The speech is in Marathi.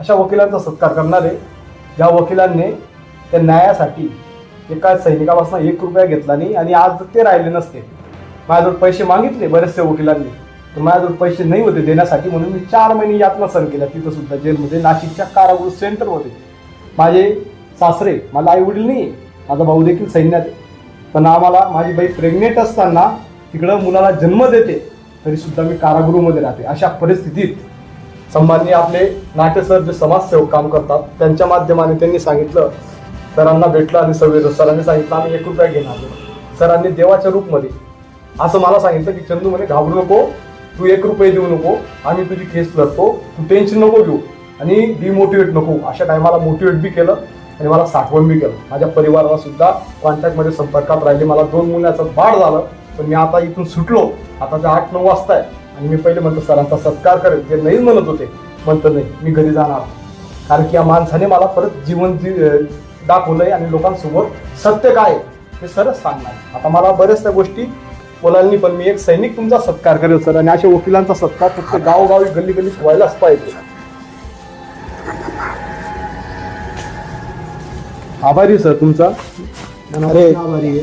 अशा वकिलांचा सत्कार करणारे ज्या वकिलांनी त्या न्यायासाठी एका सैनिकापासून एक रुपया घेतला नाही आणि आज ते राहिले नसते. माझ्याजवळ पैसे मागितले बरेचसे वकिलांनी. तर माझ्याजवळ पैसे नाही होते देण्यासाठी म्हणून मी चार महिने यातना सहन केल्या. तिथं सुद्धा जेलमध्ये नाशिकच्या कारागृह सेंटरमध्ये माझे सासरे मला आई वडील नाही माझा भाऊ देखील सैन्यात आहे. पण आम्हाला माझी बाई प्रेग्नेंट असताना तिकडं मुलाला जन्म देते तरी सुद्धा मी कारागृहमध्ये राहते. अशा परिस्थितीत सन्माननीय आपले नाट्य सर जे समाजसेवक काम करतात त्यांच्या माध्यमाने त्यांनी सांगितलं सरांना भेटलं आणि सवेर सरांनी सांगितलं आम्ही एक रुपया घेणार सरांनी देवाच्या रूपमध्ये असं मला सांगितलं की चंदू म्हणे घाबरू नको तू एक रुपये देऊ नको आम्ही तुझी केस लढतो तू टेन्शन नको घेऊ आणि डिमोटिवेट नको. अशा टायमाला मोटिवेट बी केलं आणि मला साठवण बी केलं. माझ्या परिवाराला सुद्धा कॉन्टॅक्टमध्ये संपर्कात राहिले. मला दोन मुलाचं बाळ झालं पण मी आता इथून सुटलो. आता ते आठ नऊ वाजता आहे आणि मी पहिले म्हणतो सरांचा सत्कार करेल. ते नाही म्हणत होते म्हणतं नाही मी घरी जाणार कारण की या माणसाने मला परत जीवन जी दाखवलंय आणि लोकांसमोर सत्य काय आहे सरच सांगणार. आता मला बऱ्याचशा गोष्टी बोलायला पण मी एक सैनिक तुमचा सत्कार करेल सर आणि अशा वकिलांचा सत्कार फक्त गावोगावी गल्ली गल्लीत व्हायलाच पाहिजे. आभारी सर तुमचा. अरे आभारी आहे